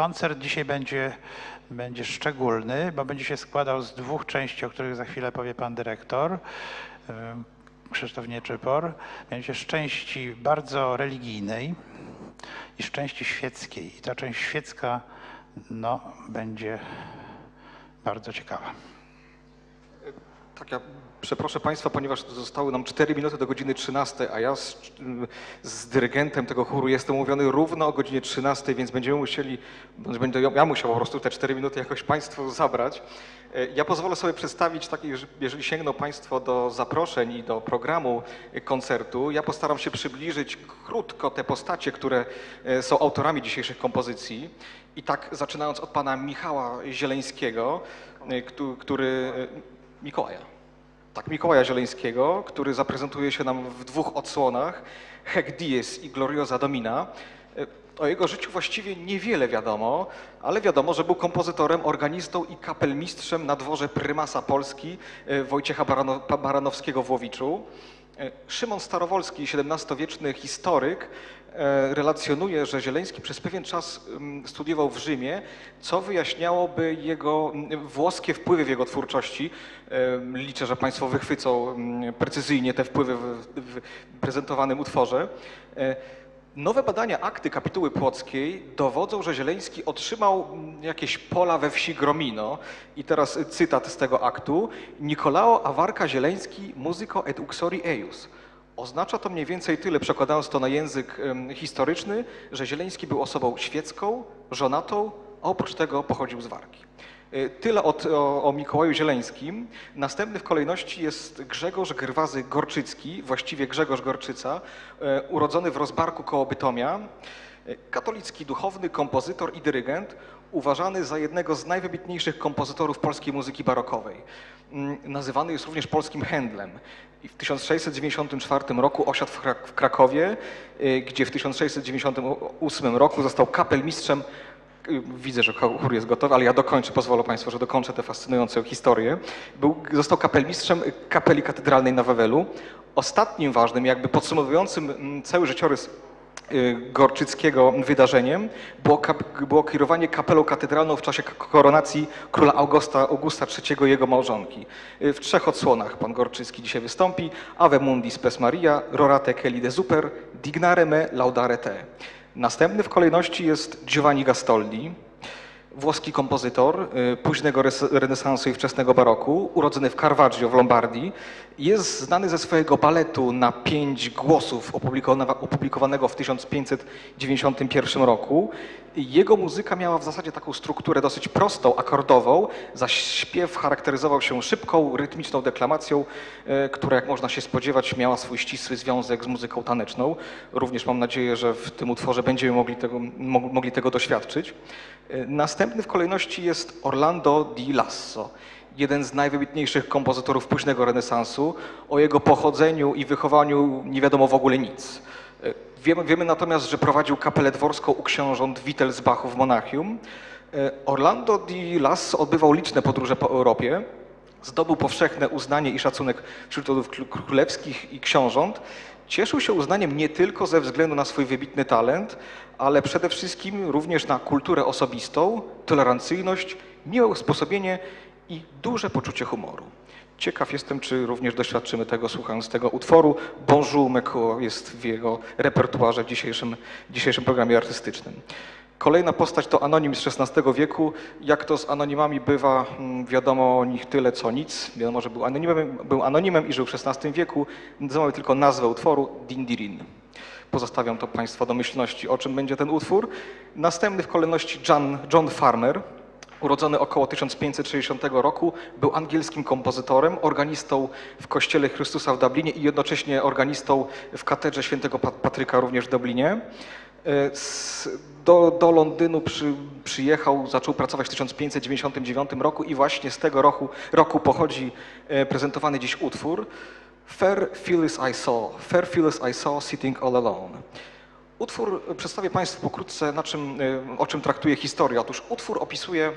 koncert dzisiaj będzie, będzie szczególny, bo będzie się składał z dwóch części, o których za chwilę powie pan dyrektor. Krzysztof Nieczypor, mianowicie z części bardzo religijnej i z części świeckiej. I ta część świecka no, będzie bardzo ciekawa. Tak, ja przeproszę Państwa, ponieważ zostały nam 4 minuty do godziny 13, a ja z, z dyrygentem tego chóru jestem umówiony równo o godzinie 13, więc będziemy musieli, będę ja musiał po prostu te 4 minuty jakoś Państwu zabrać. E, Ja pozwolę sobie przedstawić, tak, jeż- jeżeli sięgną Państwo do zaproszeń i do programu koncertu, ja postaram się przybliżyć krótko te postacie, które e, są autorami dzisiejszych kompozycji. I tak zaczynając od pana Michała Zieleńskiego, e, któ- który... Mikołaja. Tak, Mikołaja Zieleńskiego, który zaprezentuje się nam w dwóch odsłonach, Hec Dies i Gloriosa Domina. E, O jego życiu właściwie niewiele wiadomo, ale wiadomo, że był kompozytorem, organistą i kapelmistrzem na dworze prymasa Polski e, Wojciecha Barano, Baranowskiego w Łowiczu. E, Szymon Starowolski, XVII-wieczny historyk, e, relacjonuje, że Zieleński przez pewien czas mm, studiował w Rzymie, co wyjaśniałoby jego mm, włoskie wpływy w jego twórczości. E, Liczę, że Państwo wychwycą mm, precyzyjnie te wpływy w, w prezentowanym utworze. Nowe badania akty kapituły płockiej dowodzą, że Zieleński otrzymał jakieś pola we wsi Gromino. I teraz cytat z tego aktu. Nicolao Awarka Zieleński musico et uxori eius. Oznacza to mniej więcej tyle, przekładając to na język historyczny, że Zieleński był osobą świecką, żonatą, a oprócz tego pochodził z Warki. Y, Tyle od, o, o Mikołaju Zieleńskim. Następny w kolejności jest Grzegorz Grwazy Gorczycki, właściwie Grzegorz Gorczyca, e, urodzony w Rozbarku koło Bytomia. E, Katolicki duchowny, kompozytor i dyrygent, uważany za jednego z najwybitniejszych kompozytorów polskiej muzyki barokowej. Mm, Nazywany jest również polskim Händlem. I w 1694 roku osiadł w, Krak- w Krakowie, gdzie w 1698 roku został kapelmistrzem Widzę, że chór jest gotowy, ale ja dokończę, pozwolę Państwu, że dokończę tę fascynującą historię. Był, został kapelmistrzem kapeli katedralnej na Wawelu. Ostatnim ważnym, jakby podsumowującym mm, cały życiorys y, Gorczyckiego wydarzeniem było, było kierowanie kapelą katedralną w czasie koronacji króla Augusta, Augusta III jego małżonki. Y, W trzech odsłonach pan Gorczycki dzisiaj wystąpi. Ave Mundi Spes Maria, Rorate Celi de Super, Dignare me laudare te. Następny w kolejności jest Giovanni Gastoldi, włoski kompozytor y, późnego renesansu i wczesnego baroku, urodzony w Caravaggio w Lombardii. Jest znany ze swojego baletu na pięć głosów opublikowanego w 1591 roku. Jego muzyka miała w zasadzie taką strukturę dosyć prostą, akordową, zaś śpiew charakteryzował się szybką, rytmiczną deklamacją, e, która jak można się spodziewać miała swój ścisły związek z muzyką taneczną. Również mam nadzieję, że w tym utworze będziemy mogli tego, mo- mogli tego doświadczyć. E, Następny w kolejności jest Orlando di Lasso, jeden z najwybitniejszych kompozytorów późnego renesansu. O jego pochodzeniu i wychowaniu nie wiadomo w ogóle nic. E, Wiemy, wiemy natomiast, że prowadził kapelę dworską u książąt Wittelsbachu w Monachium. E, Orlando di Lasso odbywał liczne podróże po Europie. Zdobył powszechne uznanie i szacunek wśród rodów kró- królewskich i książąt. Cieszył się uznaniem nie tylko ze względu na swój wybitny talent, ale przede wszystkim również na kulturę osobistą, tolerancyjność, miłe usposobienie i duże poczucie humoru. Ciekaw jestem, czy również doświadczymy tego słuchając tego utworu. Bonjour Meko jest w jego repertuarze w dzisiejszym, dzisiejszym programie artystycznym. Kolejna postać to anonim z XVI wieku. Jak to z anonimami bywa, mm, wiadomo o nich tyle co nic. Wiadomo, że był anonimem, był anonimem i żył w XVI wieku. Znamy tylko nazwę utworu Dindirin. Pozostawiam to Państwa do myślności, o czym będzie ten utwór. Następny w kolejności John, John Farmer, urodzony około 1560 roku, był angielskim kompozytorem, organistą w Kościele Chrystusa w Dublinie i jednocześnie organistą w katedrze Pat- Patryka również w Dublinie. E, Do, do Londynu przy, przyjechał, zaczął pracować w 1599 roku i właśnie z tego roku, roku pochodzi e, prezentowany dziś utwór Fair Phyllis I Saw, Fair Phyllis I Saw Sitting All Alone. Utwór przedstawię Państwu pokrótce, na czym, e, o czym traktuje historia. Otóż utwór opisuje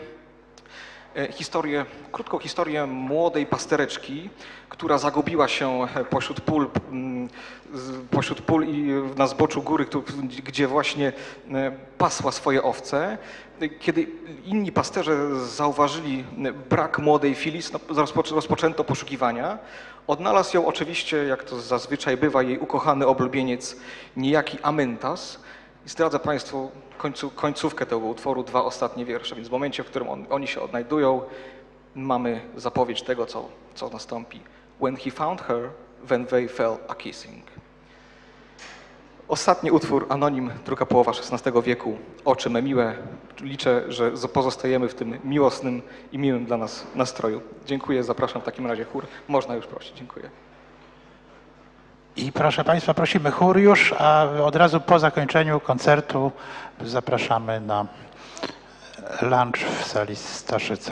historię, krótką historię młodej pastereczki, która zagubiła się pośród pól, mm, pośród pól i na zboczu góry, gdzie właśnie e, pasła swoje owce. Kiedy inni pasterze zauważyli brak młodej Filis, no, rozpoczę- rozpoczęto poszukiwania. Odnalazł ją oczywiście, jak to zazwyczaj bywa, jej ukochany oblubieniec, niejaki Amentas. I zdradzę Państwu końcu, końcówkę tego utworu, dwa ostatnie wiersze, więc w momencie, w którym on, oni się odnajdują, mamy zapowiedź tego, co, co nastąpi. When he found her, then they fell a kissing. Ostatni utwór, Anonim, druga połowa XVI wieku, Oczy me miłe. Liczę, że pozostajemy w tym miłosnym i miłym dla nas nastroju. Dziękuję, zapraszam w takim razie chór. Można już prosić, dziękuję. I proszę Państwa, prosimy chór już, a od razu po zakończeniu koncertu zapraszamy na lunch w sali Staszyca.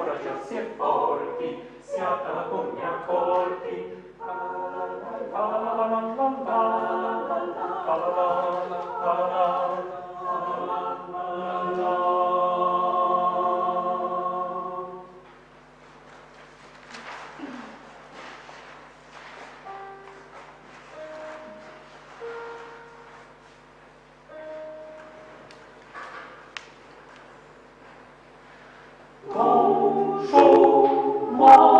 ancora già si è forti, siata come accorti. La la la la la la la la la la la la show must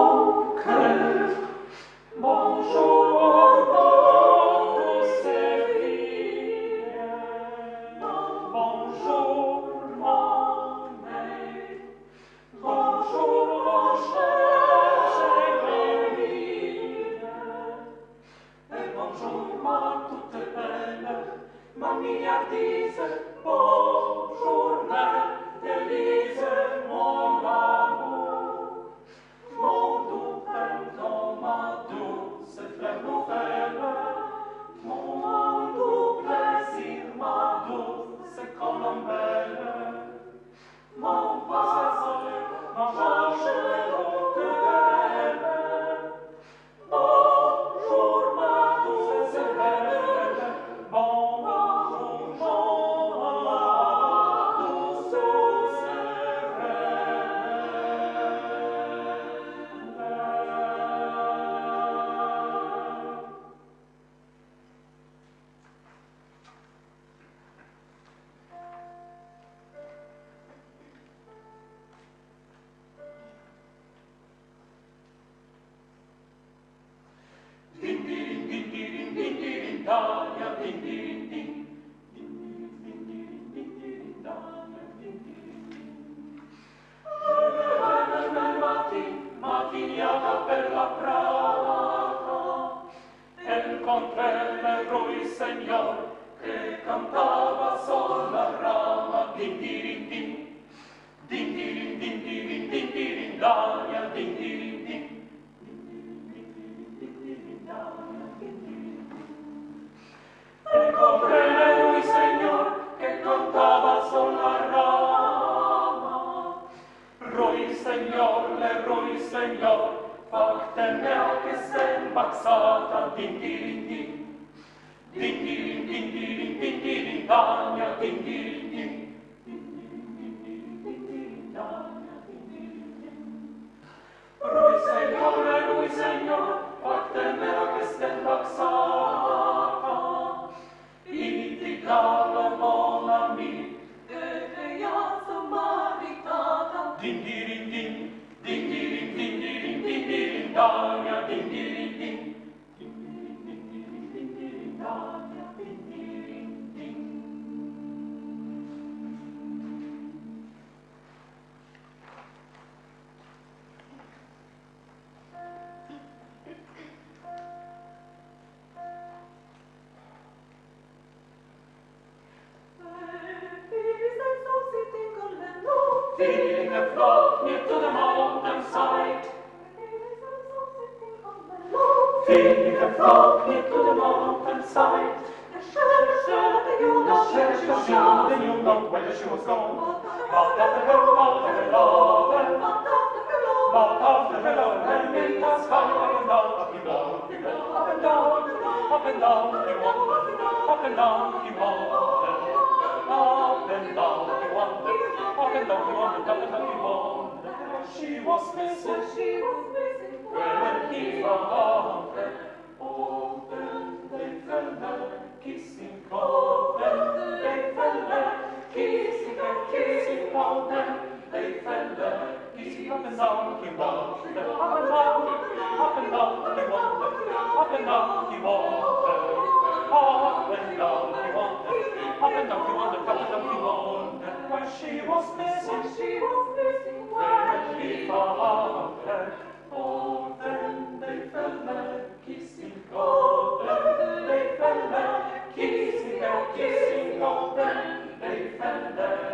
che cantava sulla rama din dirin din din dirin din dirin din dirin dania din dirin din Ecco prene lui, Signor, che cantava sulla rama. Roi, Signor, le roi, Signor, fakte mea che sem baxata din dirin din. Din dirin tintiri, tintiri, tagna, tintiri, tintiri, Rui Signore, Rui Signore, pacte mea che stel vaxata, in ti calo mona mi, e te iaso maritata. Dindirin din, dindirin dindirin dindirin, dania dindirin she was missing, she was missing when he found her. Oh, then they fell there, kissing, oh, then they fell there, kissing, kissing, oh, then they fell there, kissing up and down, he walked up and down, up and down, he walked up and down, he walked up and down, he walked up and down, he up and down, he when she was missing, when she was missing, when he found her, oh, then they fell mad, kissing, oh, then they fell there. kissing, oh, kissing, oh, then they fell there.